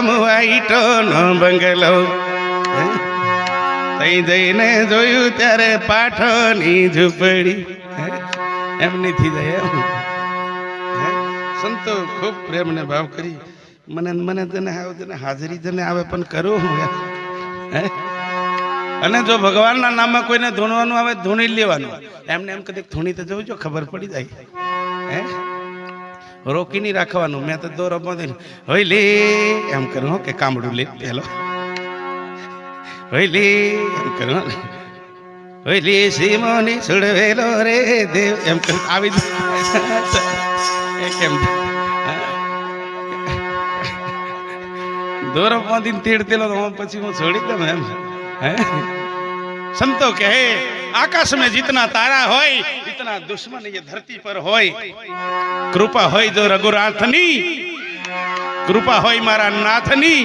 મુવાઈટો નો બંગલો. હે? તઈ જઈને જોયું ત્યારે પાઠોની ઝૂંપડી? એમ નથી જાય એમ? સંતો ખૂબ પ્રેમ ને ભાવ કરી. મને મને તને આવે તને હાજરી તને આવે પણ કરું હું હે? અને જો ભગવાનના નામમાં કોઈને ધૂણવાનું આવે ધૂણી લેવાનું. એમને એમ કદી ધૂણી તો જવું જો ખબર પડી જાય. હે? રોકી નહીં રાખવાનું. મેં તો દોરો બાંધીને હોય લે. એમ કરું કે કામડું લે. પેલો હોય લે. એમ કરું. હોય લે સીમોની સુડવેલો રે દેવ. એમ કરું આવી એમ દોરો બાંધીને તેડતેલો તો પછી હું છોડી દઉં એમ. હે? સંતો કહે આકાશ મેં જીતના તારા હોય ઇતના દુશ્મન એ ધરતી પર હોય. કૃપા હોય જો રઘુનાથની, કૃપા હોય મારા નાથની,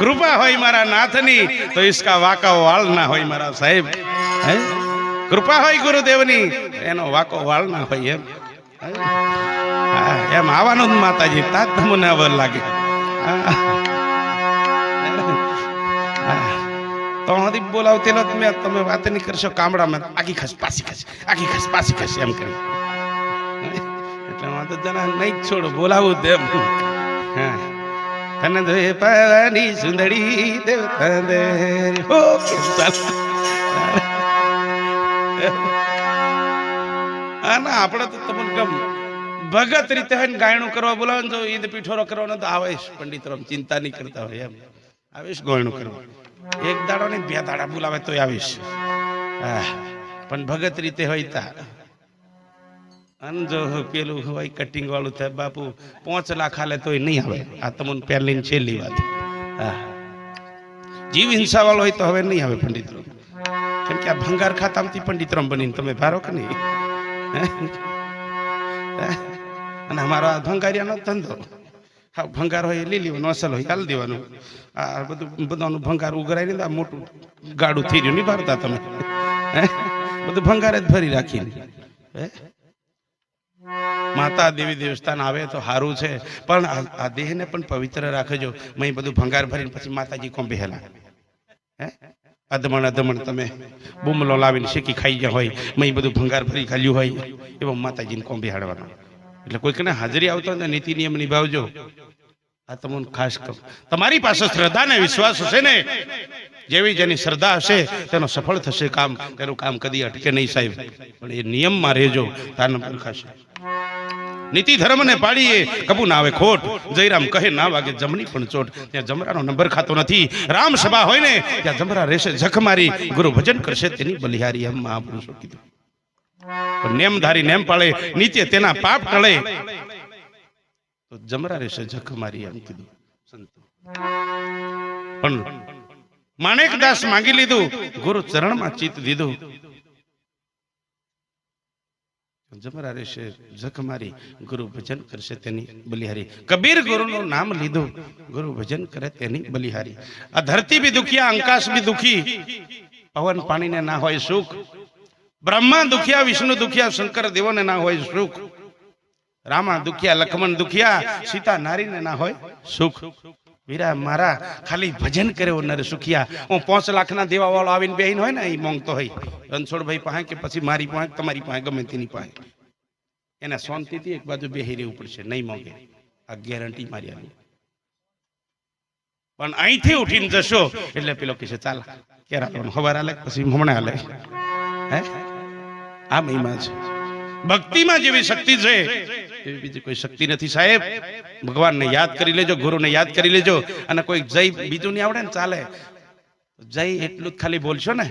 કૃપા હોય મારા નાથની, તો ઇસકા વાકાઓ વાળ ના હોય મારા સાહેબ, હે? કૃપા હોય ગુરુદેવની એનો વાકો વાળ ના હોય એમ એમ આવવાનું જ માતાજી તાત તમને લાગે. હા તો હદી બોલાવતેલો તમે તમે વાત નહીં કરશો, કામડામાં આખી ખસ પાસી ખસ, આખી ખસ પાસી ખસ એમ કરી એટલે હું તો નહીં છોડો, બોલાવું તેમ હા. તને જોઈ પાવાની સુંદરી દેવતા દે કેમ હા, ના, આપણે તો તમને ગમ ભગત રીતે હોય ને ગાયણું કરવા બોલાવે ને તો ઈદ પીઠોરો કરવાનો તો આવે પંડિત રામ ચિંતા નહીં કરતા હોય એમ. આવીશ ગાયણું કરવા. એક દાડો ને બે દાડા બોલાવે તોય આવીશ. હા પણ ભગત રીતે હોય તા. અને જો પેલું હોય કટિંગ વાળું થાય, બાપુ, પાંચ લાખ હાલે તોય નહીં આવે. આ તમને પહેલી છેલ્લી વાત. હા જીવ હિંસા વાળો હોય તો હવે નહીં આવે પંડિત કેમ કે આ ભંગાર ખાતામાંથી પંડિત રામ બનીને તમે ભારો કે નહીં? અને અમારો આ ભંગારિયાનો ધંધો. હા, ભંગાર હોય એ લઈ લેવાનું, અસલ હોય હાલ દેવાનું. આ બધું, બધાનું ભંગાર ઉઘરાઈને આ મોટું ગાડું થઈ રહ્યું નહીં ભારતા તમે. હે? બધું ભંગાર જ ભરી રાખીને. હે? માતા દેવી દેવસ્થાન આવે તો સારું છે, પણ આ- આ દેહને પણ પવિત્ર રાખજો. મેં બધું ભંગાર ભરીને પછી માતાજી કોમ બેહેલા. હે? અધમણ અધમણ તમે. બુમલો લાવીને શેકી ખાઈ ગયા હોય, મેં બધું ભંગાર ભરી ખાલ્યું હોય, એવો માતાજીને કોમ બેહાડવાનો. એટલે કોઈકને હાજરી આવતો તો નીતિ નિયમ નિભાવજો. આ તમને ખાસ કહું. તમારી પાસે શ્રદ્ધા ને વિશ્વાસ હશે ને? જેવી જેની શ્રદ્ધા હશે, તેનો સફળ થશે કામ. તેનું કામ કદી અટકે નહીં સાહેબ. પણ એ નિયમમાં રહેજો, તાન પરખાશે નીતિ ધર્મ ને પાડીએ, કબુ ના આવે ખોટ. જયરામ કહે, ના વાગે જમણી પણ ચોટ. ત્યાં જમરાનો નંબર ખાતો નથી. રામ સભા હોય ને, ત્યાં જમરા રહેશે જખ મારી. ગુરુ ભજન કરશે તેની બલિહારી. એમ મહાપુરુષો કીધું? નેમધારી નેમ પાળે, નીચે તેના પાપ ટળે. તો જમરા રહેશે જખ મારી એમ કીધું સંતો. પણ માણેકદાસ માંગી લીધું, ગુરુ ચરણમાં ચિત્ત દીધું. જમરા રહેશે જખ મારી, ગુરુ ભજન કરશે તેની બલિહારી. કબીર ગુરુનું નામ લીધું, ગુરુ ભજન કરે તેની બલિહારી. આ ધરતી બી દુખી અંકાશ બી દુખી. પવન પાણીને ના હોય સુખ. બ્રહ્મા દુખિયા, વિષ્ણુ દુખિયા, શંકર દેવોને ના હોય સુખ. રામા દુખિયા, લક્ષ્મણ દુખિયા, સીતા નારીને ના હોય સુખ. વીરા મારા ખાલી ભજન કર્યો નર સુખિયા. હું પાંચ લાખના દેવા વાળો આવીને બેહીન હોય ને એ માંગતો હોય. રણછોડભાઈ પાસે કે પછી મારી પાસે તમારી પાસે ગમે તેની પાસે એને શાંતિથી એક બાજુ બેહી રહેવું પડશે, નહીં માંગે આ ગેરંટી મારી આવી. પણ અહીંથી ઉઠીને જશો, એટલે પેલો કહેશે ચાલ, ક્યારે હવાર આલે પછી હમણાં આલે? હે? આ મહિમા છે. ભક્તિમાં જેવી શક્તિ છે, એવી બીજી કોઈ શક્તિ નથી સાહેબ. ભગવાનને યાદ કરી લેજો, ગુરુને યાદ કરી લેજો અને કોઈ જય બીજું નહીં આવડે ને ચાલે. જય એટલું જ ખાલી બોલશો ને.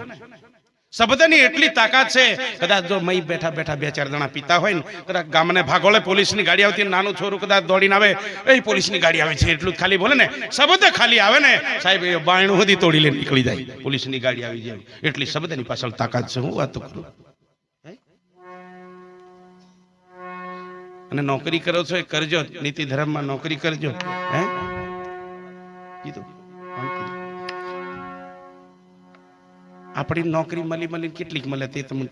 શબ્દની એટલી તાકાત છે, કદાચ જો મય બેઠા બેઠા બે ચાર જણા પીતા હોય ને, કદાચ ગામને ભાગોળે પોલીસની ગાડી આવતી નાનું છોરું કદાચ દોડીને આવે, એ પોલીસની ગાડી આવે છે, એટલું જ ખાલી બોલે ને. શબ્દ ખાલી આવે ને, સાહેબ, એ બાયણું સુધી તોડી લઈને નીકળી જાય, પોલીસની ગાડી આવી જાય. એટલી શબ્દની પાછળ તાકાત છે, હું વાત કરું. અને નોકરી કરો છો એ કરજો, નીતિ ધર્મમાં નોકરી કરજો, હે? કીધું આપણી નોકરી મળી મળી કેટલીક મળે તે તમને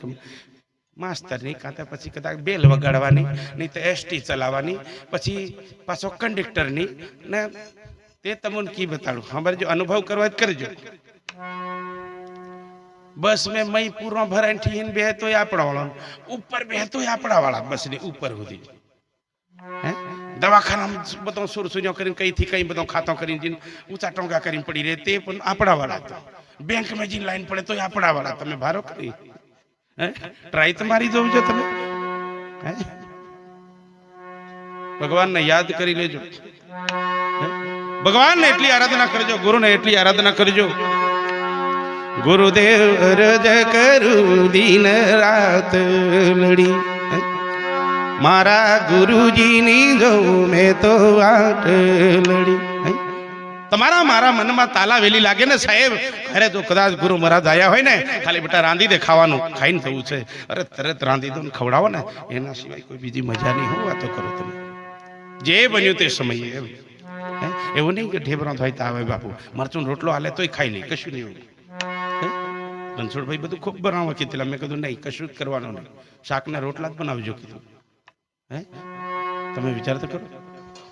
માસ્તર માસ્તરની કાં તો પછી કદાચ બેલ વગાડવાની, નહીં તો એસટી ચલાવવાની, પછી પાછો કંડક્ટરની ને તે તમને કી બતાડું? અમારે જો અનુભવ કરવા જ કરજો. બસ મેં મય પૂરો ભરાઈને ઠીન બેહતો આપણા વાળા ઉપર બેહતો આપણા વાળા બસની ઉપર સુધી. હે દવાખાનામાં બધો સુરસુર્યો કરીને કઈથી કઈ બધો ખાતો કરીને જઈને ઊંચા ટોંગા કરીને પડી રહે તે પણ આપણા વાળા હતા બેંકમાં જઈને લાઈન પડે તોય આપણા વાળા તમે ભારો કરી હે ટ્રાય તો મારી જોવું છો તમે હે ભગવાનને યાદ કરી લેજો હે? ભગવાનને એટલી આરાધના કરજો ગુરુને એટલી આરાધના કરજો ગુરુદેવ રજ કરું દિન રાત લડી હે? મારા ગુરુજીની જોઉં મેં તો વાટ લડી. તમારા મારા મનમાં તાલા વેલી લાગે ને સાહેબ? અરે જો કદાચ ગુરુ મહારાજ આવ્યા હોય ને, ખાલી બેટા રાંધી દે ખાવાનું, ખાઈને થવું છે. અરે તરત રાંધી દો ને ખવડાવો ને, એના સિવાય કોઈ બીજી મજા નહીં. હું વાતો કરો તમે જે બન્યું તે સમયે એમ? એવું નહીં કે ઢેબરો થાય તો આવે બાપુ. મરચું રોટલો હાલે તોય ખાઈ નહીં, કશું નહીં? રણછોડભાઈ બધું ખૂબ બનાવવા કીધેલા. મેં કીધું, નહીં, કશું જ કરવાનું નહીં. શાકના રોટલા જ બનાવજો, કીધું. હે? તમે વિચાર તો કરો.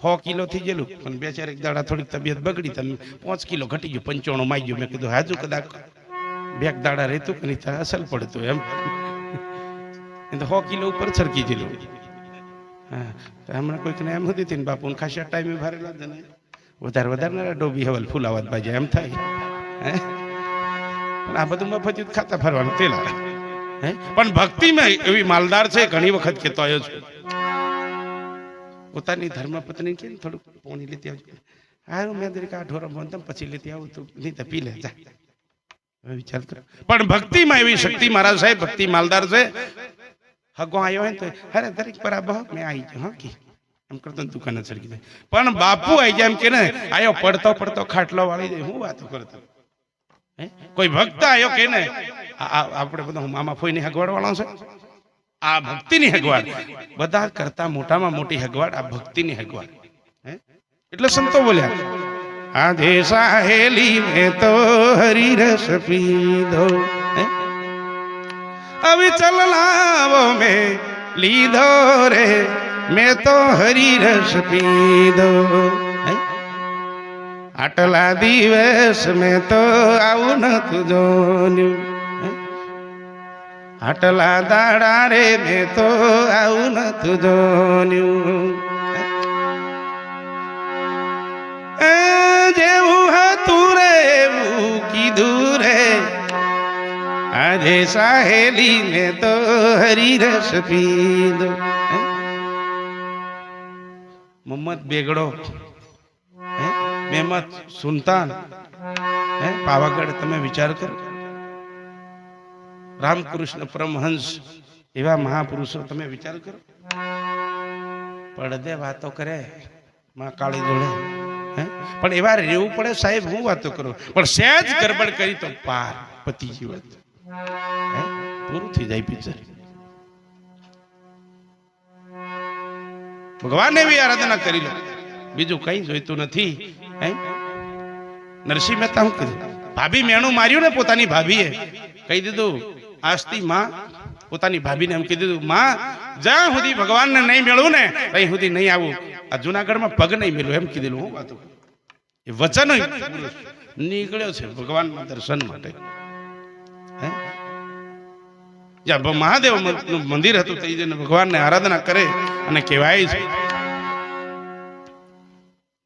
સો કિલો થઈ ગયેલું પણ બે ચાર એક દાડા થોડીક તબિયત બગડી તમે પાંચ કિલો ઘટી ગયું, પંચાણું માઈ ગયું. મેં કીધું, હાજુ કદાચ બે દાડા રહેતું કે નહીં ત્યાં અસલ પડતું. એમ. એ તો સો કિલો ઉપર સરકી ગયેલું હા હમણાં કોઈકને એમ હતી હતી ને બાપુ ખાસા ટાઈમે ભરેલા જ ને. વધારે વધારે ડોબી હવલ ફૂલાવત બાજે, એમ થાય. હે? આ બધું મફત ખાતા ફરવાનું, તેલા હે? પણ ભક્તિમાં એવી માલદાર છે, ઘણી વખત કહેતો આવ્યો છું. પોતાની ધર્મપત્ની ને થોડુંક પોણી લેતી આવજો. હારું, મેં દરેક આ ઢોરો બંધમ પછી લેતી આવું તું. નહીં તો પી લે, જા. વિચાર કરો. પણ ભક્તિમાં એવી શક્તિ મારા સાહેબ, ભક્તિ માલદાર છે. હગો આવ્યો હોય તો, અરે દરેક પર બહ મેં આવી ગયો, હા, કે. એમ કરતો દુકાન સરકી જાય. પણ બાપુ આવી જાય એમ કે ને, આયો પડતો પડતો ખાટલો વાળી જાય હું વાતો કરતો? હે? કોઈ ભક્ત આવ્યો કે ને? આ- આ- આપણે બધા મામા ફોઈની હગવાડ વાળો છે. આ ભક્તિની હગવાડ બધા કરતા મોટામાં મોટી હગવાડ આ ભક્તિની હગવાડ? એટલે સંતો બોલ્યા આજે સાહેલી મેં તો હરિરસ પીધો હે? અવિચલ લાવો મેં લીધો રે, મેં તો હરિરસ પીધો હે? આટલા દિવસ મેં તો આવું નતું જોન્યું? આટલા દાડા રે મેં તો આવું નતું જોન્યું? જેવું હતું રે, એવું કીધું રે આજે સાહેલી મેં તો હરિરસ પીધો? મોહમ્મદ બેગડો? મહેમદ સુલતાન, હે પાવાગઢ, તમે વિચાર કરો રામકૃષ્ણ પરમહંસ એવા મહાપુરુષો, તમે વિચાર કરો. પડદે વાતો કરે, માં કાળી જોડે, હે? પણ એવા રહેવું પડે સાહેબ, હું વાતો કરું. પણ સહેજ ગરબડ કરી તો પાર પતિ જીવત પૂરું થઈ જાય પિક્ચર. ભગવાનને બી આરાધના કરી લો. બીજું કઈ જોઈતું નથી, હે? નરસિંહ મહેતા શું કીધું, ભાભી મેણું માર્યું ને પોતાની ભાભીએ. કહી દીધું આજથી માં પોતાની ભાભીને એમ કીધું દીધું, માં, જ્યાં સુધી ભગવાનને નહીં મેળવું ને, ત્યાં સુધી નહીં આવું. આ જુનાગઢમાં પગ નહીં મેળવું એમ કીધેલું હું એ વચન નીકળ્યો છે ભગવાનના દર્શન માટે. હે? જ્યાં મહાદેવનું મંદિર હતું તે ભગવાનને આરાધના કરે અને કહેવાય છે,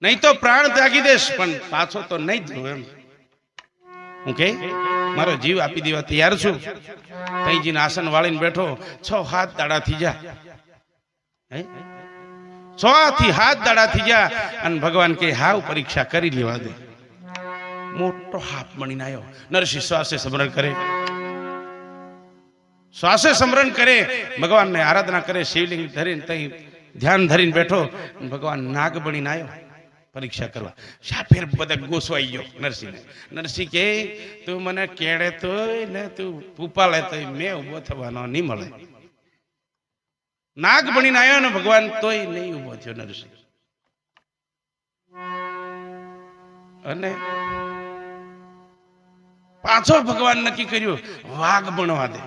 નહીં તો પ્રાણ ત્યાગી દેશ, પણ પાછો તો નહીં જ એમ. હું કે મારો જીવ આપી દેવા તૈયાર છું. તઈજીને આસન વાળીને બેઠો, છ હાથ દાડા થી જા? છ થી હાથ દાડા થી જા અને ભગવાન કે હાવ પરીક્ષા કરી લેવા દે. મોટો હાફ બનીને આવ્યો નરસિંહ શ્વાસે સ્મરણ કરે. શ્વાસે સ્મરણ કરે. ભગવાનને આરાધના કરે, શિવલિંગ ધરીને તઈ ધ્યાન ધરીને બેઠો. ભગવાન નાગ બનીને આવ્યો પરીક્ષા કરવા. શાફેર બધા ગોસવાઈ ગયો નરસિંહ નરસિંહ કે, તું મને કેળે તોય ને તું ઉપાલે તોય મેં ઊભો થવાનો નહીં મળે. નાગ બનીને આવ્યો ને ભગવાન, તોય નહીં ઊભો થયો નરસિંહ. અને પાછો ભગવાન નક્કી કર્યું, વાઘ બનવા દે.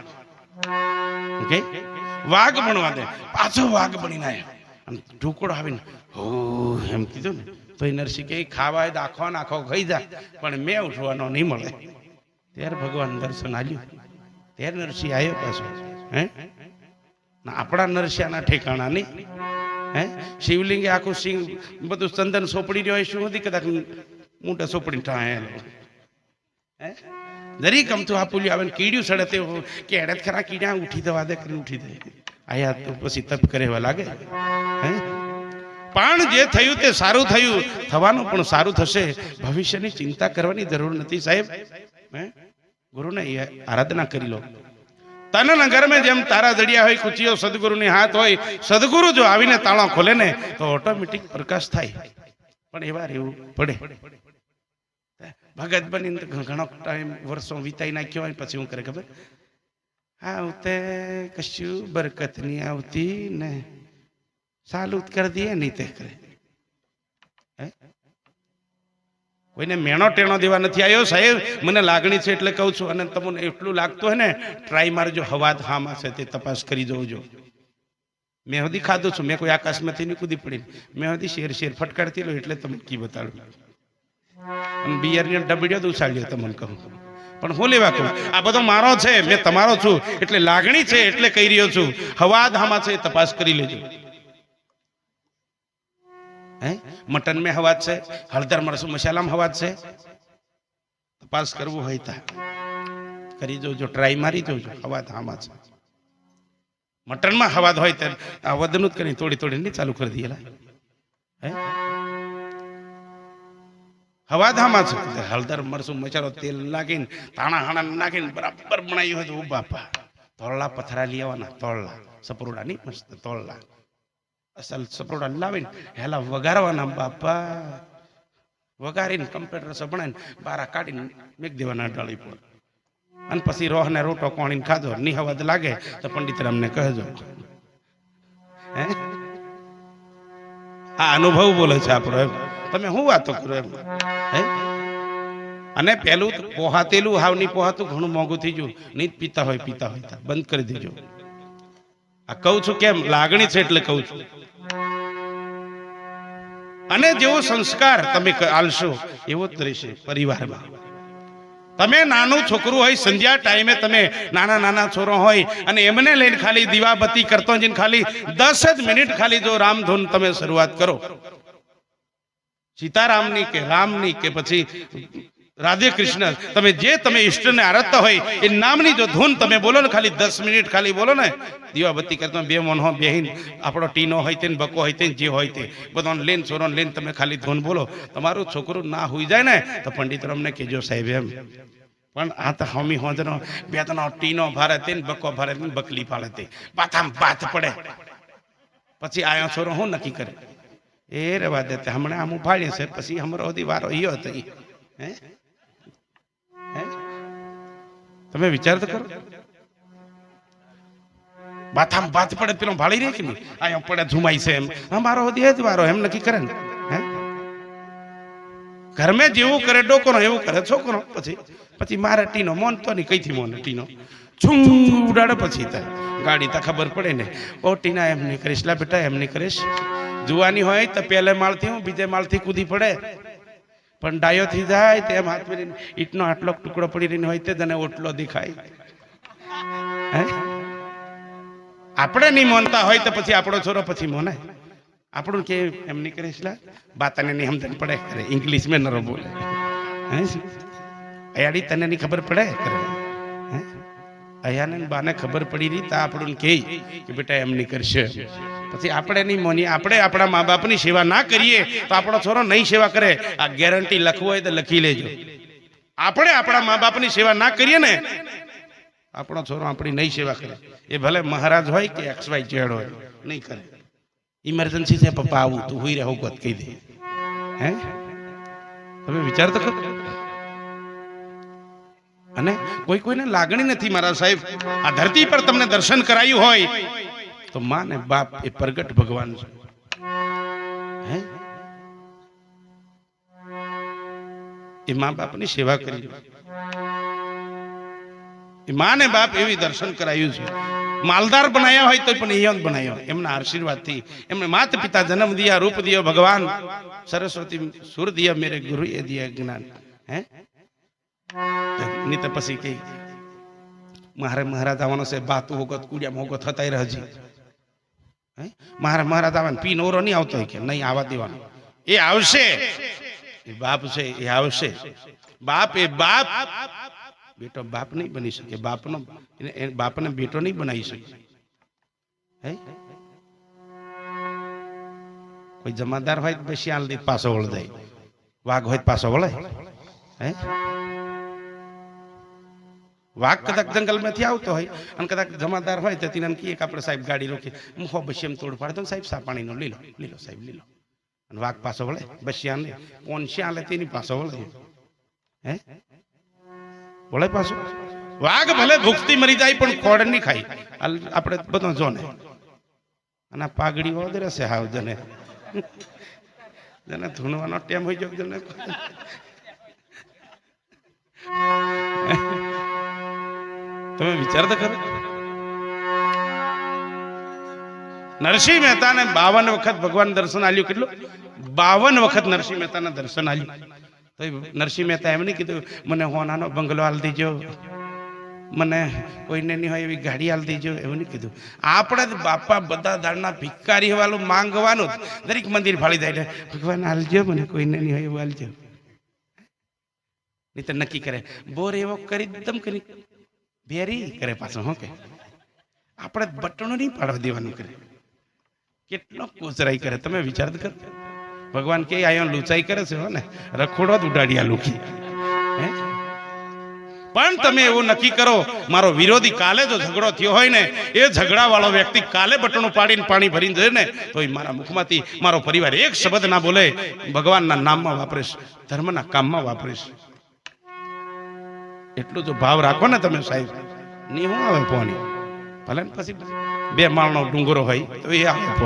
ઓકે? વાઘ બનવા દે. પાછો વાઘ બનીને આવ્યો અને ઢોકળો આવીને, હો, એમ કીધું ને. તો એ નરસિંહ કે ખાવા આખો નાખો ખાઈ જાય પણ મેં ઉઠવાનો નહીં મળે. ત્યારે ભગવાન દર્શન આલ્યું. ત્યારે નરસિંહ આવ્યો પાછો, હે? આપણા નરસિંહના ઠેકાણા નહીં, હે? શિવલિંગે આખું સિંહ, બધું ચંદન સોપડી રહ્યો હોય, શું હતી કદાચ મોટા સોપડી ઠાયેલો હે? જરીક અમથું આપુલ્યું આવે ને કીડ્યું સડે તે કે એડત ખરા કીડા, ઉઠી દવા દે કરીને ઉઠી દે. આયા તો પછી તપ કરે એવા લાગે. હે? પણ જે થયું તે સારું થયું. થવાનું પણ સારું થશે. ભવિષ્યની ચિંતા કરવાની જરૂર નથી સાહેબ. ગુરુને આરાધના કરી લો. તન નગર મેં જેમ તારા જડિયા હોય, કુચીઓ સદગુરુની હાથ હોય, સદગુરુ જો આવીને તાળો ખોલે ને, તો ઓટોમેટિક પ્રકાશ થાય. પણ એવા રહેવું પડે. ભગત બની ઘણો ટાઈમ વર્ષો વિતાઈ નાખ્યો હોય પછી હું કરે ખબર? આવતે કશું બરકત નહીં આવતી ને. સાલું કરી દઈએ નહીં તે કરે? કોઈને મેણો ટેણો દેવા નથી આવ્યો? સાહેબ, મને લાગણી છે એટલે કહું છું, અને તમને એટલું લાગતું હોય ને ટ્રાય મારજો, હવાદ હામાં છે તે તપાસ કરી જોજો. મેં હજી ખાધું છું, મેં કોઈ આકાશમાંથી નહીં કૂદી પડી મેં હજી શેર શેર ફટકારતી લો એટલે તમને કી બતાડું. અને બિયરની ડબડીઓ તો ઉછાળ્યો, તમને કહું. પણ હું લેવા કહું? આ બધો મારો છે, મેં તમારો છું, એટલે લાગણી છે એટલે કહી રહ્યો છું. હવાદ હામાં છે તપાસ કરી લેજો. હે? મટન મેં હવાજ છે, હળદર મરસું મસાલામાં હવાજ છે. તપાસ કરવું હોય તા. કરી જોજો ટ્રાય મારી જોજો હવાદ આમાં છે. મટનમાં હવાદ હોય ત્યારે આ વધનું જ કરી તોડી નહીં ચાલુ કરી દઈએ હે? હવાધામાં છે. હળદર મરસું મસાલો તેલ નાખીને તાણા હાણા નાખીને બરાબર બનાવ્યું હોય તો બાપા તોળલા પથરા લઈ આવવાના તોળલા સપરોડા નહીં મસ્ત તોળલા અસલ સપરોડા લાવીને હેલા વગારવાના બાપા વગારીને કમ્પ્યુટર સભણાઈને બારા કાઢીને મેક દેવાના ડાળી પર અને પછી રોહ ને રોટો કોણીને ખાધો નિહવદ લાગે તો પંડિત રામને કહેજો હે આ અનુભવ બોલે છે આપણો એમ તમે શું વાતો કરો એમ હે અને પેલું પોહાતેલું પોહાતેલું નહીં પોહાતું ઘણું મોંઘું થઈ ગયું નહીં પીતા હોય પીતા હોય બંધ કરી દેજો આ કહું છું કેમ? લાગણી છે એટલે કહું છું. અને જેવો સંસ્કાર તમે આલશો, એવો જ રહેશે પરિવારમાં. તમે નાનું છોકરું હોય, સંધ્યા ટાઈમે તમે નાના નાના છોરો હોય, અને એમને લઈને ખાલી દીવાબત્તી કરતો જઈને ખાલી દસ જ મિનિટ ખાલી જો રામધૂન તમે શરૂઆત કરો. સીતારામની કે રામની કે પછી રાધે કૃષ્ણ, તમે જે તમે ઈષ્ટને આરાધતા હોય, એ નામની જો ધૂન તમે બોલો ને, ખાલી દસ મિનિટ ખાલી બોલો ને, દીવાબત્તી કરતા બે મન બેહીન, આપણો ટીનો હોય તે બકો હોય તેને, જે હોય તે, બધાને લેન છોરોને લેન તમે ખાલી ધૂન બોલો. તમારું છોકરું ના હોઈ જાય ને, તો પંડિત રમને કહેજો સાહેબ એમ. પણ આ તો હમી હોજનો, બે તનો ટીનો ભારે તે બકો ભારે તે બકલી ફાળે તે. બાથામ બાથ પડે. પછી આયો છોરો હું નક્કી કરે? એ રેવા દે હમણાં આમ ઉફાડીએ છે, પછી હમરો વારો ઈયો હતો હે? તમે વિચાર તો કરો. બાથામ બાથ પડે પેલો ભાળી રહી કે નહીં આયો પડે ઝુમાઈ છે એમ. અમારો દેહ જ વારો એમ નક્કી કરે ને. હે? ઘરમાં જેવું કરે ડોકરો એવું કરે, છોકરો પછી પછી મારે ટીનો મોન તો નહીં, કઈથી મોન ટીનો? છું ઉડાડે પછી થાય. ગાડી તો ખબર પડે ને. ઓ ટીના, એમ નહીં કરીશ. લા બેટા, એમ નહીં કરીશ. જુવાની હોય તો પહેલે માળથી હું બીજે માળથી કૂદી પડે. પણ ડાયો થઈ જાય તેમ હાથ મેળીને ઈટનો આટલો ટુકડો પડી રહીને હોય તે તને ઓટલો દેખાય. આપણે નહીં મોનતા હોય તો પછી આપણો છોરો પછી મોને આપણું કે એમ નહીં કરે લા બાતાને નહીં સમજણ પડે. કરે ઇંગ્લિશ મેં નરો બોલે. હે? અયાડી તને નહીં ખબર પડે? કરે. હે? અયાને બાને ખબર પડી રહી તો આપણું કે કે બેટા એમ નહીં કરશે. પછી આપણે નહીં મોની આપણે આપણા મા બાપની સેવા ના કરીએ, તો આપણો છોરો નહીં સેવા કરે. આ ગેરંટી લખવું હોય તો લખી લેજો. આપણે આપણા મા બાપની સેવા ના કરીએ ને, આપણો છોરો આપણી નહીં સેવા કરે. એ ભલે મહારાજ હોય કે એક્સ વાય ઝેડ હોય, નહીં કરે. ઇમરજન્સી છે, પપ્પા આવું તું હુઈ રહે, હું કહી દે. હે? તમે વિચાર તો કરો અને કોઈ કોઈને લાગણી નથી મારા સાહેબ. આ ધરતી પર તમને દર્શન કરાયું હોય તો માં ને બાપ એ પ્રગટ ભગવાન છે. એ મા બાપની સેવા કરી એ માં ને બાપ એવી દર્શન કરાયું છે. માલદાર બનાયા હોય તો પણ જ બનાવ્યો એમના આશીર્વાદથી એમને માતા પિતા જન્મ દિયા, રૂપ દિયો ભગવાન. સરસ્વતી સુર દિયા, મેરે ગુરુ એ દિયા જ્ઞાન. હે? નહીં તો પછી કઈ મારે મહારાજ આવવાનો છે બાત હોગત કુડિયા મોગો થતા હજી હે? મારે મહારાજ આવવાનું, પી નવરો નહીં આવતો કે, નહીં આવવા દેવાનો. એ આવશે. એ બાપ છે, એ આવશે. બાપ, એ બાપ. બેટો બાપ નહીં બની શકે, બાપનો એ બાપને બેટો નહીં બનાવી શકે. હે? કોઈ જમાદાર હોય પછી આલ પાછો વળ જાય વાઘ હોય પાછો વળે. હે? વાઘ કદાચ જંગલમાંથી આવતો હોય અને કદાચ જમાદાર હોય તો તેને કહીએ કે આપણે સાહેબ ગાડી રોકી. હો બસી એમ તોડ પાડતો સાહેબ સાપાણીનો લીલો લીલો સાહેબ, લીલો. અને વાઘ પાછો વળે બસિયા ને કોણ શ્યાં લે તેની પાછો વળે. હે? વળે પાછો. વાઘ ભલે ભૂખથી મરી જાય પણ ખોડ નહીં ખાય. આપણે બધો જો ને અને પાઘડી ઓદરે છે હાવ જને. જને ધૂણવાનો ટેમ હોય જો જને. તમે વિચાર તો કરો નરસિંહ મહેતાને બાવન વખત ભગવાન દર્શન આલ્યું? કેટલું? બાવન વખત નરસિંહ મહેતાના દર્શન આલ્યું. તો નરસિંહ મહેતા એમ નહીં કીધું, મને હોનાનો બંગલો હાલ દેજો. મને કોઈને નહીં હોય એવી ગાડી હાલ દેજો. એવું નહીં કીધું. આપણે બાપા બધા દાળના ભિખારી વાળું માંગવાનું. દરેક મંદિર ફાળી જાય ભગવાન હાલજો મને કોઈને નહીં હોય એવું હાલજો નહીં તો નક્કી કરે, બોર એવો કરી દમ કરી ભેરી કરે પાછો, હું કે? આપણે બટણો નહીં પાડવા દેવાનું કરે. કેટલો કોચરાઈ કરે, તમે વિચાર કરો. ભગવાન કે આયો લૂંચાઈ કરે છે ને? રખોડો જ ઉડાડ્યા લુખી પણ તમે એવું નક્કી કરો, મારો વિરોધી કાલે જો ઝઘડો થયો હોય ને, એ ઝઘડા વાળો વ્યક્તિ કાલે બટણું પાડીને પાણી ભરીને જાય ને તો એ મારા મુખમાંથી મારો પરિવાર એક શબ્દ ના બોલે, ભગવાનના નામમાં વાપરીશ, ધર્મના કામમાં વાપરીશ. એટલું જો ભાવ રાખો ને તમે સાહેબ નહીં હું આવે ફોન ભલે ને પછી બે માળનો ડુંગરો હોય તો એ આવે